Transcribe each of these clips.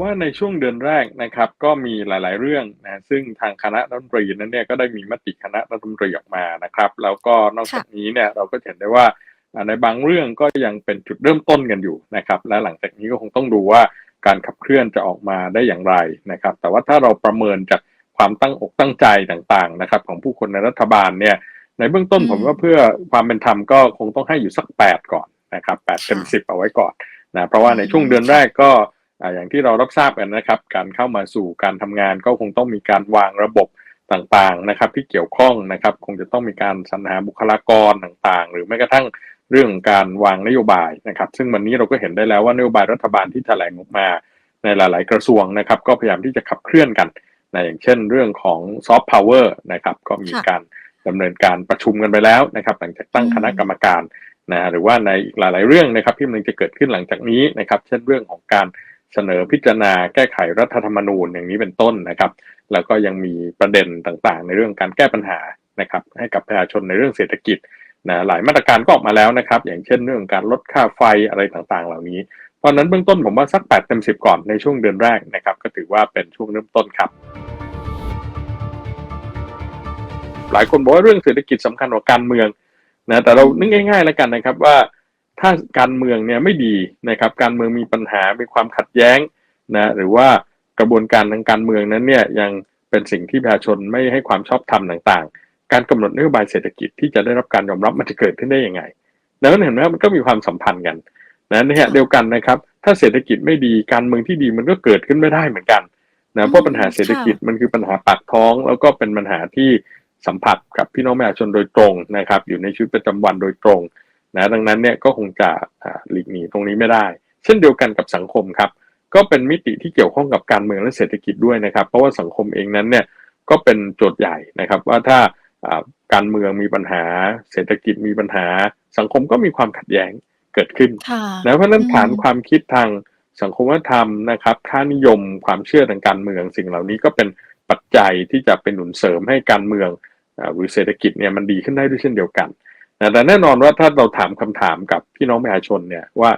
ว่าในช่วงเดือนแรกนะครับ ก็มีหลาย ๆ เรื่องนะซึ่งทางคณะรัฐมนตรีนั้นเนี่ยก็ได้มีมติคณะรัฐมนตรีออกมานะครับ แล้วก็นอกจากนี้เนี่ยเราก็เห็นได้ว่าอ่าในบางเรื่องก็ยังเป็นจุดเริ่มต้นกันอยู่นะครับ และหลังจากนี้ก็คงต้องดูว่าการขับเคลื่อนจะออกมาได้อย่างไรนะครับ แต่ว่าถ้าเราประเมินจากความตั้งอกตั้งใจต่าง ๆ นะครับ ของผู้คนในรัฐบาลเนี่ย ในเบื้องต้นอืมผมว่าเพื่อความเป็นธรรมก็คงต้องให้อยู่สักแปดก่อนนะครับแปดเต็มค่ะสิบเอาไว้ก่อนนะเพราะว่าในช่วงเดือนแรกก็ อย่างที่เรารับทราบกันนะครับ การเข้ามาสู่การทำงานก็คงต้องมีการวางระบบต่างๆนะครับ ที่เกี่ยวข้องนะครับ คงจะต้องมีการสรรหาบุคลากรต่างๆ หรือแม้กระทั่งเรื่องการวางนโยบายนะครับ ซึ่งวันนี้เราก็เห็นได้แล้วว่านโยบายรัฐบาลที่แถลงออกมาในหลาย ๆ กระทรวงนะครับ ก็พยายามที่จะขับเคลื่อนกันนะอย่างเช่นเรื่องของซอฟต์พาวเวอร์นะครับก็มีการดำเนินการประชุมกันไปแล้วนะครับ หลังจากตั้งคณะกรรมการนะหรือว่าในอีกหลาย ๆ เรื่องนะครับที่มันจะเกิดขึ้นหลังจากนี้นะครับ เช่นเรื่องของการ เสนอพิจารณาแก้ไขรัฐธรรมนูญอย่างนี้เป็นต้นนะครับ แล้วก็ยังมีประเด็นต่างๆ ในเรื่องการแก้ปัญหานะครับ ให้กับประชาชนในเรื่องเศรษฐกิจนะหลายมาตรการก็ออกมาแล้วนะครับ อย่างเช่นเรื่องการลดค่าไฟอะไรต่างๆ เหล่านี้เพราะนั้นเบื้องต้นผมว่าสัก8เต็ม10 ก่อนในช่วงเดือนแรกนะครับ ก็ถือว่าเป็นช่วงเริ่มต้นครับ หลายคนบอกว่าเรื่องเศรษฐกิจสำคัญกว่าการเมืองนะแต่เรานึกง่ายๆแล้วกันนะครับว่า ถ้าการเมืองเนี่ยไม่ดีนะครับ การเมืองมีปัญหามีความขัดแย้งนะหรือว่ากระบวนการทางการเมืองนั้นเนี่ยยังเป็นสิ่งที่ประชาชนไม่ให้ความชอบธรรมต่างๆ การกำหนดนโยบายเศรษฐกิจที่จะได้รับการยอมรับมันจะเกิดขึ้นได้ยังไงดังนั้นเห็นไหมว่ามันก็มีความสัมพันธ์กันนะในขณะเดียวกันนะครับ ถ้าเศรษฐกิจไม่ดีการเมืองที่ดีมันก็เกิดขึ้นไม่ได้เหมือนกันนะเพราะปัญหาเศรษฐกิจมันคือปัญหาปากท้อง แล้วก็เป็นปัญหาที่สัมผัสกับพี่น้องประชาชนโดยตรงนะครับ อยู่ในชีวิตประจำวันโดยตรง นะดังนั้นเนี่ยก็คงจะอ่าหลีกหนีตรงนี้ไม่ได้ เช่นเดียวกันกับสังคมครับ ก็เป็นมิติที่เกี่ยวข้องกับการเมืองและเศรษฐกิจด้วยนะครับ เพราะว่าสังคมเองนั้นเนี่ยก็เป็นโจทย์ใหญ่นะครับ ว่าถ้าอ่าการเมืองมีปัญหา เศรษฐกิจมีปัญหา สังคมก็มีความขัดแย้งเกิดขึ้นค่ะนะเพราะฉะนั้นอืมฐานความคิดทางสังคมวัฒนธรรมนะครับค่านิยมความเชื่อทางการเมืองสิ่งเหล่านี้ก็เป็นปัจจัยที่จะเป็นหนุนเสริมให้การเมืองอ่าหรือเศรษฐกิจเนี่ยมันดีขึ้นได้ด้วยเช่นเดียวกันนะ แต่แน่นอนว่าถ้าเราถามคำถามกับพี่น้องประชาชนเนี่ยว่า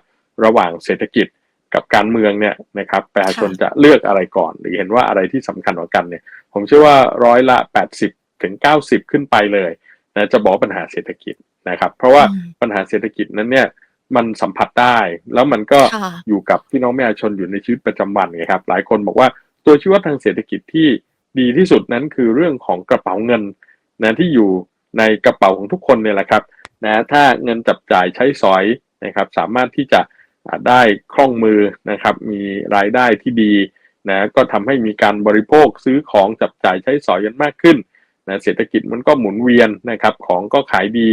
ระหว่างเศรษฐกิจกับการเมืองเนี่ยนะครับประชาชนจะเลือกอะไรก่อน หรือเห็นว่าอะไรที่สำคัญกว่ากันเนี่ย ผมเชื่อว่าร้อยละ80ถึง90 ขึ้นไปเลยนะจะบอกว่าปัญหาเศรษฐกิจนะครับ เพราะว่าอืมปัญหาเศรษฐกิจนั้นเนี่ยมันสัมผัสได้แล้วมันก็ค่ะอยู่กับพี่น้องประชาชนอยู่ในชีวิตประจำวันไงครับ หลายคนบอกว่าตัวชี้วัดทางเศรษฐกิจที่ดีที่สุดนั้นคือเรื่องของกระเป๋าเงินนะที่อยู่ ในกระเป๋าของทุกคนเนี่ยแหละครับนะถ้าเงินจับจ่ายใช้สอยนะครับสามารถที่จะอ่าได้คล่องมือนะครับมีรายได้ที่ดีนะก็ทำให้มีการบริโภคซื้อของจับจ่ายใช้สอยกันมากขึ้นนะเศรษฐกิจมันก็หมุนเวียนนะครับของก็ขายดี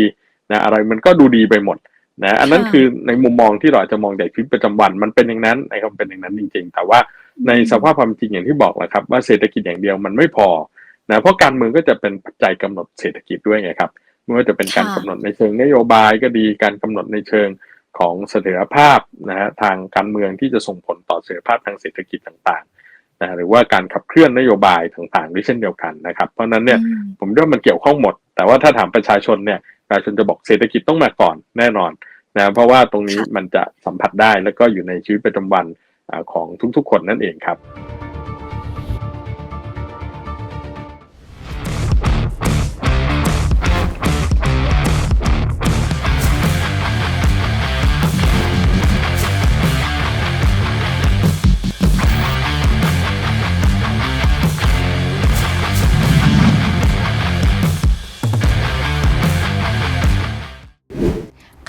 นะอะไรมันก็ดูดีไปหมดนะอันนั้นค่ะคือในมุมมองที่เราอาจจะมองจากชีวิตประจำวันมันเป็นอย่างนั้นนะครับเป็นอย่างนั้นจริง ๆ แต่ว่าในสภาพความจริงอย่างที่บอกแหละครับว่าเศรษฐกิจอย่างเดียวมันไม่พอ นะเพราะการเมืองก็จะเป็นปัจจัยกำหนดเศรษฐกิจด้วยไงครับไม่ว่าจะเป็นการค่ะกำหนดในเชิงนโยบายก็ดีการกำหนดในเชิงของเสถียรภาพนะฮะทางการเมืองที่จะส่งผลต่อเสถียรภาพทางเศรษฐกิจต่างๆนะหรือว่าการขับเคลื่อนนโยบายต่างๆด้วยเช่นเดียวกันนะครับ เพราะฉะนั้นเนี่ยอืมผมคิดว่ามันเกี่ยวข้องหมด แต่ว่าถ้าถามประชาชนเนี่ยประชาชนจะบอกเศรษฐกิจต้องมาก่อนแน่นอนนะเพราะว่าตรงนี้ค่ะมันจะสัมผัสได้แล้วก็อยู่ในชีวิตประจำวันอ่าของทุกๆ คนนั่นเองครับ